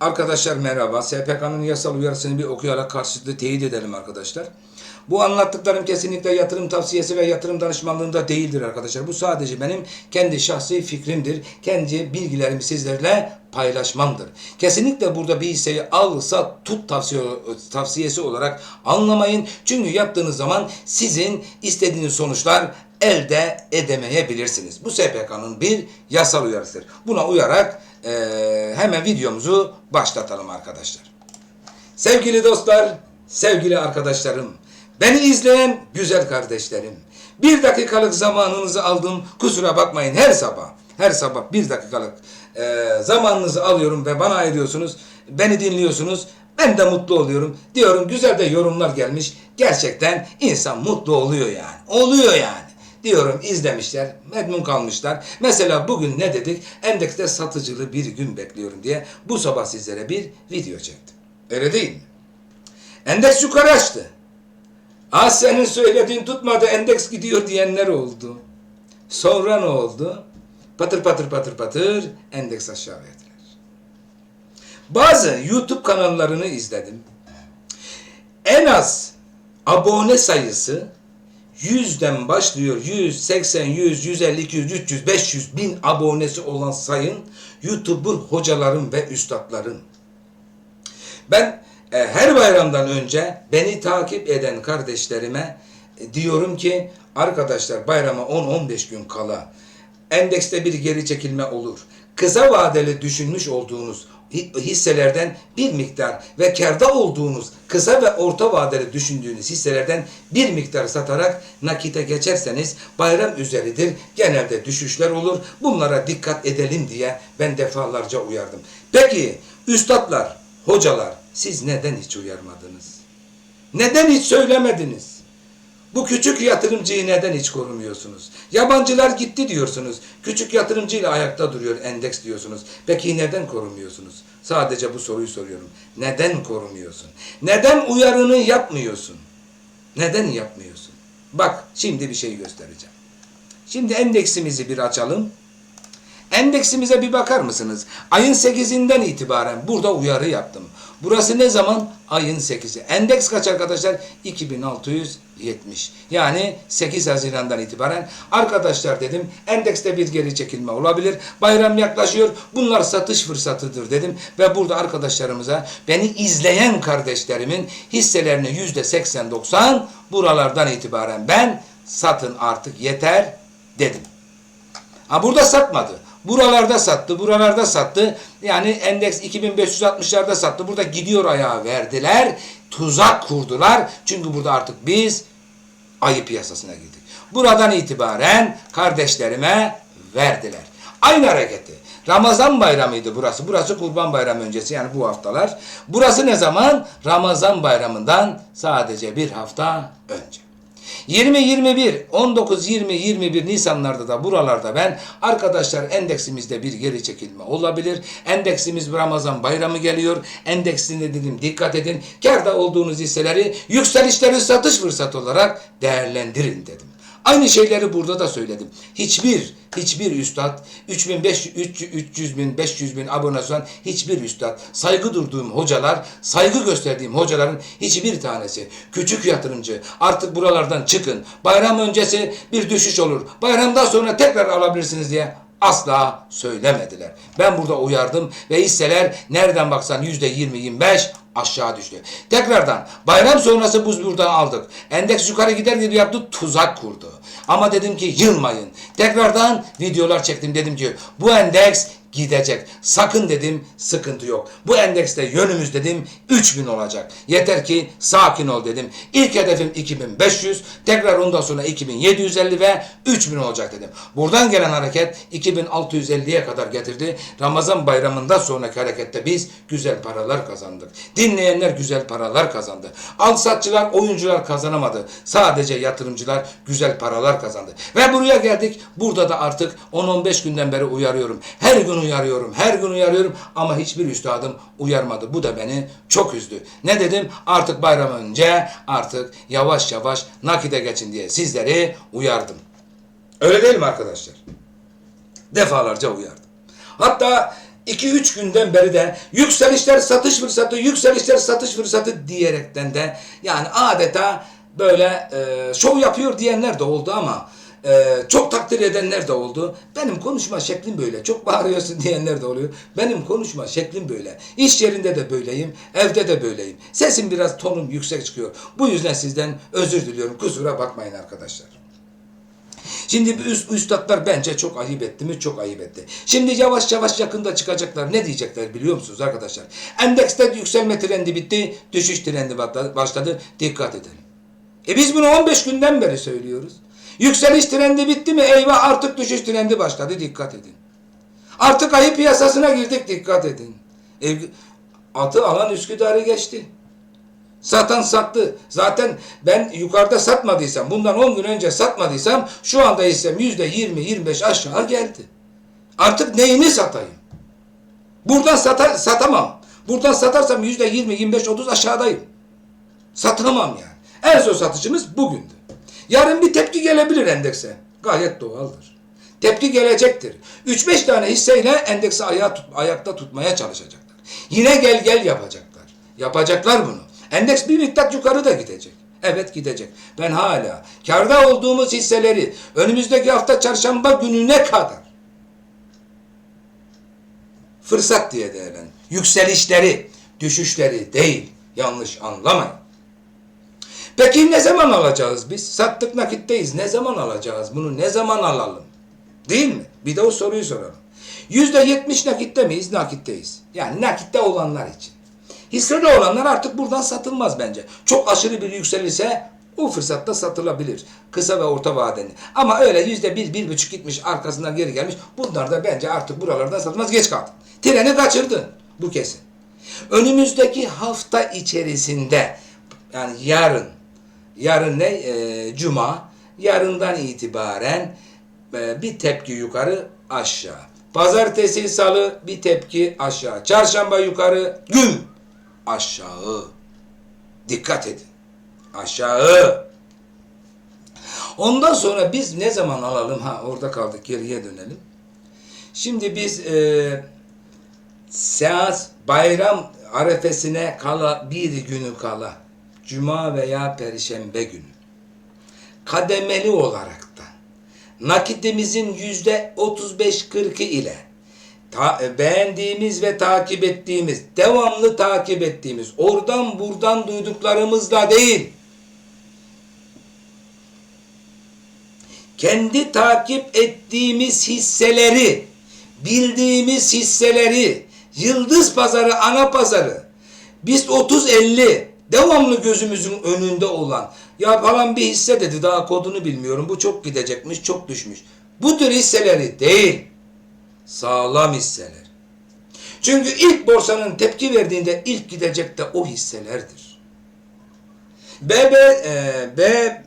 Arkadaşlar merhaba. SPK'nın yasal uyarısını bir okuyarak karşılıklı teyit edelim arkadaşlar. Bu anlattıklarım kesinlikle yatırım tavsiyesi ve yatırım danışmanlığında değildir arkadaşlar. Bu sadece benim kendi şahsi fikrimdir. Kendi bilgilerimi sizlerle paylaşmamdır. Kesinlikle burada bir hisseyi al, sat, tut tavsiye, tavsiyesi olarak anlamayın. Çünkü yaptığınız zaman sizin istediğiniz sonuçlar elde edemeyebilirsiniz. Bu SPK'nın bir yasal uyarısıdır. Buna uyarak eee, hemen videomuzu başlatalım arkadaşlar. Sevgili dostlar, sevgili arkadaşlarım, beni izleyen güzel kardeşlerim, bir dakikalık zamanınızı aldım, kusura bakmayın her sabah, her sabah bir dakikalık eee, zamanınızı alıyorum ve bana ayırıyorsunuz, beni dinliyorsunuz, ben de mutlu oluyorum. Diyorum güzel de yorumlar gelmiş, gerçekten insan mutlu oluyor yani, oluyor yani diyorum izlemişler, memnun kalmışlar. Mesela bugün ne dedik? Endekste satıcılı bir gün bekliyorum diye bu sabah sizlere bir video çektim. Öyle değil mi? Endeks yukarı açtı. Ah senin söylediğin tutmadı endeks gidiyor diyenler oldu. Sonra ne oldu? Patır patır patır patır endeks aşağı verdiler. Bazı YouTube kanallarını izledim. En az abone sayısı 100'den başlıyor. 100, 80, 100, 150, 200, 300, 500 bin abonesi olan sayın YouTuber hocalarım ve üstadlarım. Ben e, her bayramdan önce beni takip eden kardeşlerime e, diyorum ki arkadaşlar bayrama 10-15 gün kala endekste bir geri çekilme olur. Kısa vadeli düşünmüş olduğunuz hisselerden bir miktar ve karda olduğunuz kısa ve orta vadeli düşündüğünüz hisselerden bir miktar satarak nakite geçerseniz bayram üzeridir. Genelde düşüşler olur. Bunlara dikkat edelim diye ben defalarca uyardım. Peki üstadlar, hocalar siz neden hiç uyarmadınız? Neden hiç söylemediniz? Bu küçük yatırımcıyı neden hiç korumuyorsunuz? Yabancılar gitti diyorsunuz. Küçük yatırımcıyla ayakta duruyor endeks diyorsunuz. Peki neden korumuyorsunuz? Sadece bu soruyu soruyorum. Neden korumuyorsun? Neden uyarını yapmıyorsun? Neden yapmıyorsun? Bak şimdi bir şey göstereceğim. Şimdi endeksimizi bir açalım. Endeksimize bir bakar mısınız? Ayın 8'inden itibaren burada uyarı yaptım. Burası ne zaman? Ayın 8'i. Endeks kaç arkadaşlar? 2670. Yani 8 Haziran'dan itibaren arkadaşlar dedim endekste bir geri çekilme olabilir. Bayram yaklaşıyor. Bunlar satış fırsatıdır dedim. Ve burada arkadaşlarımıza beni izleyen kardeşlerimin hisselerini %80-90 buralardan itibaren ben satın artık yeter dedim. Ha burada satmadı. Buralarda sattı, buralarda sattı. Yani endeks 2560'larda sattı. Burada gidiyor ayağa verdiler. Tuzak kurdular. Çünkü burada artık biz ayı piyasasına girdik. Buradan itibaren kardeşlerime verdiler. Aynı hareketi. Ramazan bayramıydı burası. Burası Kurban Bayramı öncesi yani bu haftalar. Burası ne zaman? Ramazan bayramından sadece bir hafta önce. 20 21 19 20 21 Nisanlarda da buralarda ben arkadaşlar endeksimizde bir geri çekilme olabilir. Endeksimiz Ramazan bayramı geliyor. Endeksinde dedim dikkat edin. Karda olduğunuz hisseleri yükselişleri satış fırsatı olarak değerlendirin dedim. Aynı şeyleri burada da söyledim. Hiçbir hiçbir üstad 3500 300 bin 500 bin abonesi olan hiçbir üstad saygı durduğum hocalar saygı gösterdiğim hocaların hiçbir tanesi küçük yatırımcı artık buralardan çıkın bayram öncesi bir düşüş olur bayramdan sonra tekrar alabilirsiniz diye asla söylemediler. Ben burada uyardım ve hisseler nereden baksan yüzde 20-25 aşağı düştü. Tekrardan bayram sonrası buz buradan aldık. Endeks yukarı gider gibi yaptı tuzak kurdu. Ama dedim ki yılmayın. Tekrardan videolar çektim dedim ki bu endeks gidecek. Sakın dedim sıkıntı yok. Bu endekste yönümüz dedim 3000 olacak. Yeter ki sakin ol dedim. İlk hedefim 2500. Tekrar ondan sonra 2750 ve 3000 olacak dedim. Buradan gelen hareket 2650'ye kadar getirdi. Ramazan bayramından sonraki harekette biz güzel paralar kazandık. Dinleyenler güzel paralar kazandı. Al satçılar, oyuncular kazanamadı. Sadece yatırımcılar güzel paralar kazandı. Ve buraya geldik. Burada da artık 10-15 günden beri uyarıyorum. Her gün uyarıyorum. Her gün uyarıyorum ama hiçbir üstadım uyarmadı. Bu da beni çok üzdü. Ne dedim? Artık bayram önce artık yavaş yavaş nakide geçin diye sizleri uyardım. Öyle değil mi arkadaşlar? Defalarca uyardım. Hatta 2-3 günden beri de yükselişler satış fırsatı, yükselişler satış fırsatı diyerekten de yani adeta böyle e, şov yapıyor diyenler de oldu ama e, çok takdir edenler de oldu. Benim konuşma şeklim böyle. Çok bağırıyorsun diyenler de oluyor. Benim konuşma şeklim böyle. İş yerinde de böyleyim, evde de böyleyim. Sesim biraz tonum yüksek çıkıyor. Bu yüzden sizden özür diliyorum. Kusura bakmayın arkadaşlar. Şimdi bu üst, üstadlar bence çok ayıp etti mi? Çok ayıp etti. Şimdi yavaş yavaş yakında çıkacaklar. Ne diyecekler biliyor musunuz arkadaşlar? Endekste yükselme trendi bitti, düşüş trendi başladı. Dikkat edelim. E biz bunu 15 günden beri söylüyoruz. Yükseliş trendi bitti mi? Eyvah artık düşüş trendi başladı. Dikkat edin. Artık ayı piyasasına girdik. Dikkat edin. E, atı alan Üsküdar'ı geçti. Satan sattı. Zaten ben yukarıda satmadıysam, bundan 10 gün önce satmadıysam şu anda hissem %20-25 aşağı geldi. Artık neyini satayım? Buradan satar, satamam. Buradan satarsam %20-25-30 aşağıdayım. Satamam yani. En son satışımız bugündü. Yarın bir tepki gelebilir endekse. Gayet doğaldır. Tepki gelecektir. 3-5 tane hisseyle endeksi ayağa tut, ayakta tutmaya çalışacaklar. Yine gel gel yapacaklar. Yapacaklar bunu. Endeks bir miktar yukarı da gidecek. Evet gidecek. Ben hala karda olduğumuz hisseleri önümüzdeki hafta çarşamba gününe kadar fırsat diye değerlendir. Yükselişleri, düşüşleri değil. Yanlış anlamayın. Peki ne zaman alacağız biz? Sattık nakitteyiz. Ne zaman alacağız? Bunu ne zaman alalım? Değil mi? Bir de o soruyu soralım. Yüzde yetmiş nakitte miyiz? Nakitteyiz. Yani nakitte olanlar için. Hissede olanlar artık buradan satılmaz bence. Çok aşırı bir yükselirse o fırsatta satılabilir. Kısa ve orta vadeli. Ama öyle yüzde bir, bir buçuk gitmiş arkasından geri gelmiş. Bunlar da bence artık buralardan satılmaz. Geç kaldın. Treni kaçırdın. Bu kesin. Önümüzdeki hafta içerisinde yani yarın yarın ne? Ee, Cuma. Yarından itibaren e, bir tepki yukarı aşağı. Pazartesi, salı bir tepki aşağı. Çarşamba yukarı, gün aşağı. Dikkat edin. Aşağı. Ondan sonra biz ne zaman alalım? Ha orada kaldık. Geriye dönelim. Şimdi biz e, seans bayram arefesine kala bir günü kala cuma veya perşembe günü. Kademeli olaraktan nakitimizin yüzde 35-40'ı ile ta- beğendiğimiz ve takip ettiğimiz, devamlı takip ettiğimiz, oradan buradan duyduklarımızla değil, kendi takip ettiğimiz hisseleri, bildiğimiz hisseleri, yıldız pazarı, ana pazarı, biz 30-50 devamlı gözümüzün önünde olan ya falan bir hisse dedi daha kodunu bilmiyorum bu çok gidecekmiş çok düşmüş. Bu tür hisseleri değil sağlam hisseler. Çünkü ilk borsanın tepki verdiğinde ilk gidecek de o hisselerdir. BB, e, B,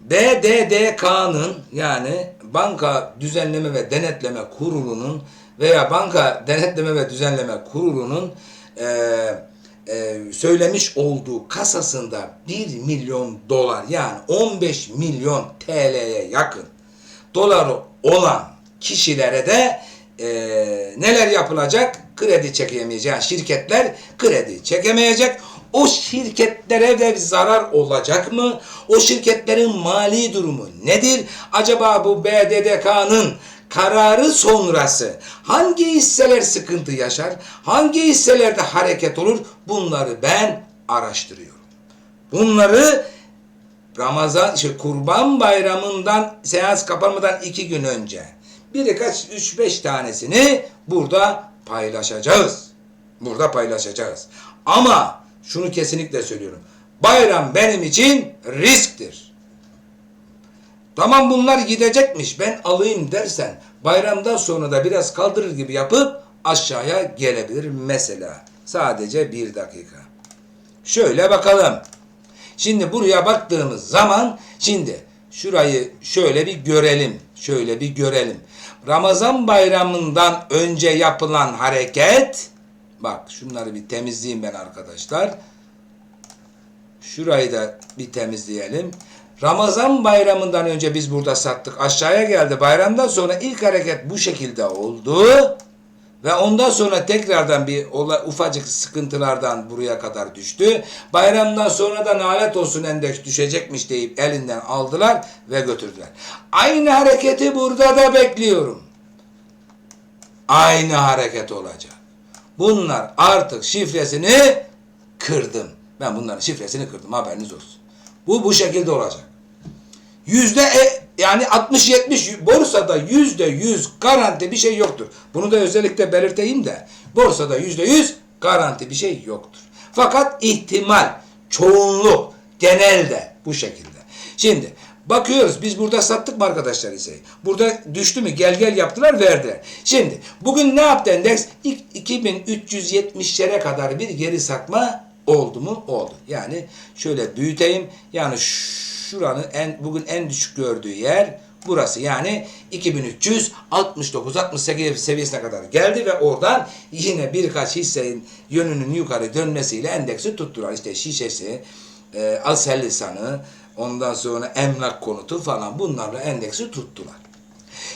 BDDK'nın yani Banka Düzenleme ve Denetleme Kurulu'nun veya Banka Denetleme ve Düzenleme Kurulu'nun e, e, söylemiş olduğu kasasında 1 milyon dolar yani 15 milyon TL'ye yakın doları olan kişilere de e, neler yapılacak? Kredi çekemeyecek. Yani şirketler kredi çekemeyecek. O şirketlere de zarar olacak mı? O şirketlerin mali durumu nedir? Acaba bu BDDK'nın kararı sonrası hangi hisseler sıkıntı yaşar? Hangi hisselerde hareket olur? Bunları ben araştırıyorum. Bunları Ramazan, şey, Kurban Bayramı'ndan seans kapanmadan iki gün önce birkaç üç beş tanesini burada paylaşacağız. Burada paylaşacağız. Ama şunu kesinlikle söylüyorum. Bayram benim için risktir. Tamam bunlar gidecekmiş ben alayım dersen bayramdan sonra da biraz kaldırır gibi yapıp aşağıya gelebilir mesela. Sadece bir dakika. Şöyle bakalım. Şimdi buraya baktığımız zaman şimdi şurayı şöyle bir görelim. Şöyle bir görelim. Ramazan bayramından önce yapılan hareket bak şunları bir temizleyeyim ben arkadaşlar. Şurayı da bir temizleyelim. Ramazan bayramından önce biz burada sattık. Aşağıya geldi. Bayramdan sonra ilk hareket bu şekilde oldu. Ve ondan sonra tekrardan bir ufacık sıkıntılardan buraya kadar düştü. Bayramdan sonra da nalet olsun endeks düşecekmiş deyip elinden aldılar ve götürdüler. Aynı hareketi burada da bekliyorum. Aynı hareket olacak. Bunlar artık şifresini kırdım. Ben bunların şifresini kırdım haberiniz olsun. Bu bu şekilde olacak. Yüzde e, yani 60-70 borsada yüzde yüz garanti bir şey yoktur. Bunu da özellikle belirteyim de borsada yüzde yüz garanti bir şey yoktur. Fakat ihtimal, çoğunluk, genelde bu şekilde. Şimdi bakıyoruz biz burada sattık mı arkadaşlar hisseyi? Burada düştü mü gel gel yaptılar verdiler. Şimdi bugün ne yaptı endeks? İlk 2370'lere kadar bir geri sakma oldu mu? Oldu. Yani şöyle büyüteyim. Yani şuranın en bugün en düşük gördüğü yer burası. Yani 2369 68 seviyesine kadar geldi ve oradan yine birkaç hissenin yönünün yukarı dönmesiyle endeksi tuttular. İşte şişesi, e, Aselsan'ı, ondan sonra emlak konutu falan bunlarla endeksi tuttular.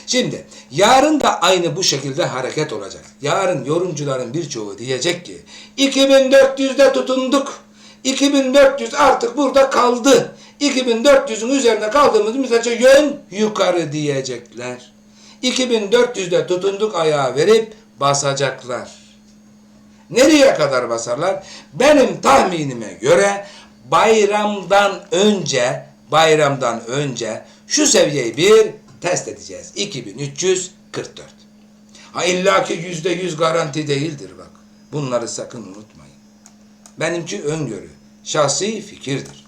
Şimdi yarın da aynı bu şekilde hareket olacak. Yarın yorumcuların birçoğu diyecek ki 2400'de tutunduk. 2400 artık burada kaldı. 2400'ün üzerinde kaldığımız müddetçe yön yukarı diyecekler. 2400'de tutunduk ayağa verip basacaklar. Nereye kadar basarlar? Benim tahminime göre bayramdan önce bayramdan önce şu seviyeyi bir test edeceğiz. 2344. Ha illaki yüzde yüz garanti değildir bak. Bunları sakın unutmayın. Benimki öngörü. Şahsi fikirdir.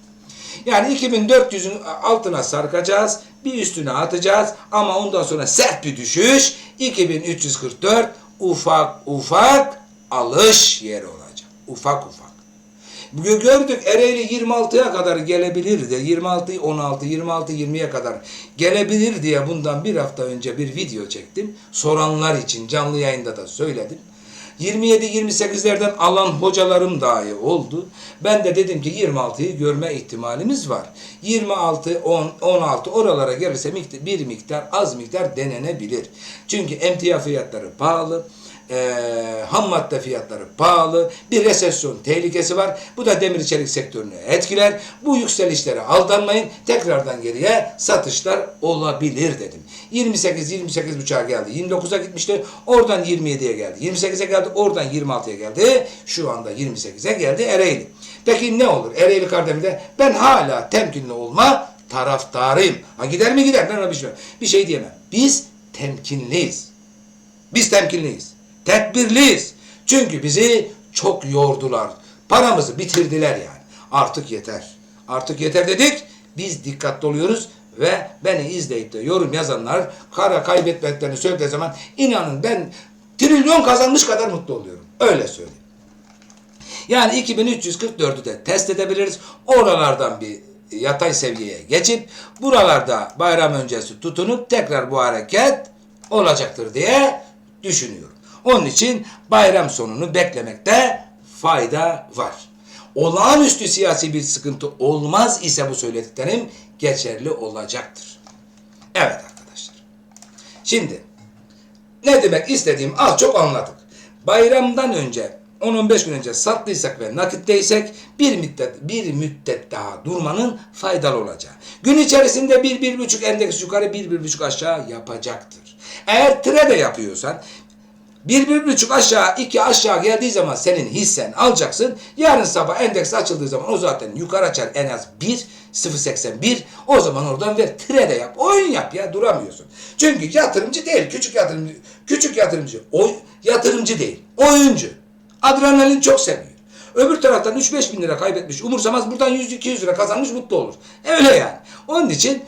Yani 2400'ün altına sarkacağız. Bir üstüne atacağız. Ama ondan sonra sert bir düşüş. 2344 ufak ufak alış yeri olacak. Ufak ufak. Bugün gördük Ereğli 26'ya kadar gelebilir de 26, 16, 26, 20'ye kadar gelebilir diye bundan bir hafta önce bir video çektim. Soranlar için canlı yayında da söyledim. 27-28'lerden alan hocalarım dahi oldu. Ben de dedim ki 26'yı görme ihtimalimiz var. 26, 10, 16 oralara gelirse bir miktar az miktar denenebilir. Çünkü emtia fiyatları pahalı e, ham madde fiyatları pahalı, bir resesyon tehlikesi var. Bu da demir çelik sektörünü etkiler. Bu yükselişlere aldanmayın. Tekrardan geriye satışlar olabilir dedim. 28 28 buçuğa geldi. 29'a gitmişti. Oradan 27'ye geldi. 28'e geldi. Oradan 26'ya geldi. Şu anda 28'e geldi Ereğli. Peki ne olur? Ereğli Kardem'de ben hala temkinli olma taraftarıyım. Ha gider mi gider? Ben bir şey, bir şey diyemem. Biz temkinliyiz. Biz temkinliyiz. Tedbirliyiz. Çünkü bizi çok yordular. Paramızı bitirdiler yani. Artık yeter. Artık yeter dedik. Biz dikkatli oluyoruz ve beni izleyip de yorum yazanlar kara kaybetmeklerini söylediği zaman inanın ben trilyon kazanmış kadar mutlu oluyorum. Öyle söyleyeyim. Yani 2344'ü de test edebiliriz. Oralardan bir yatay seviyeye geçip buralarda bayram öncesi tutunup tekrar bu hareket olacaktır diye düşünüyorum. Onun için bayram sonunu beklemekte fayda var. Olağanüstü siyasi bir sıkıntı olmaz ise bu söylediklerim geçerli olacaktır. Evet arkadaşlar. Şimdi ne demek istediğim az çok anladık. Bayramdan önce 10-15 gün önce sattıysak ve nakitteysek bir müddet, bir müddet daha durmanın faydalı olacağı. Gün içerisinde bir, bir buçuk endeks yukarı, bir, bir buçuk aşağı yapacaktır. Eğer trade yapıyorsan bir, bir buçuk aşağı, iki aşağı geldiği zaman senin hissen alacaksın. Yarın sabah endeks açıldığı zaman o zaten yukarı açar en az 1, 0.81. O zaman oradan ver. Trade yap. Oyun yap ya duramıyorsun. Çünkü yatırımcı değil. Küçük yatırımcı. Küçük yatırımcı. Oy, yatırımcı değil. Oyuncu. Adrenalin çok seviyor. Öbür taraftan 3-5 bin lira kaybetmiş. Umursamaz buradan 100-200 lira kazanmış mutlu olur. Öyle yani. Onun için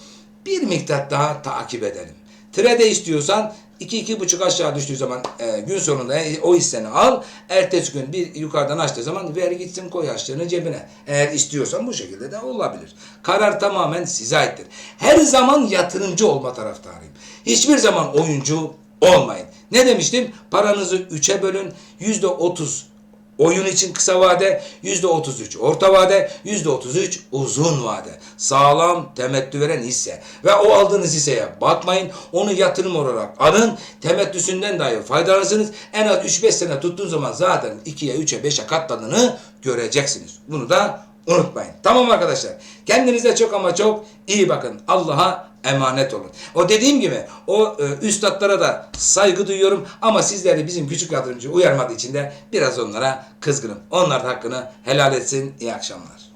bir miktar daha takip edelim. Trade istiyorsan 2-2,5 aşağı düştüğü zaman e, gün sonunda e, o hisseni al. Ertesi gün bir yukarıdan açtığı zaman ver gitsin koy açtığını cebine. Eğer istiyorsan bu şekilde de olabilir. Karar tamamen size aittir. Her zaman yatırımcı olma taraftarıyım. Hiçbir zaman oyuncu olmayın. Ne demiştim? Paranızı 3'e bölün. %30 Oyun için kısa vade %33, orta vade %33, uzun vade. Sağlam temettü veren hisse. Ve o aldığınız hisseye bakmayın. Onu yatırım olarak alın. Temettüsünden dahi faydalanırsınız. En az 3-5 sene tuttuğun zaman zaten 2'ye, 3'e, 5'e katladığını göreceksiniz. Bunu da unutmayın. Tamam arkadaşlar. Kendinize çok ama çok iyi bakın. Allah'a emanet olun. O dediğim gibi o e, üstadlara da saygı duyuyorum ama sizleri bizim küçük yatırımcı uyarmadığı için de biraz onlara kızgınım. Onlar da hakkını helal etsin. İyi akşamlar.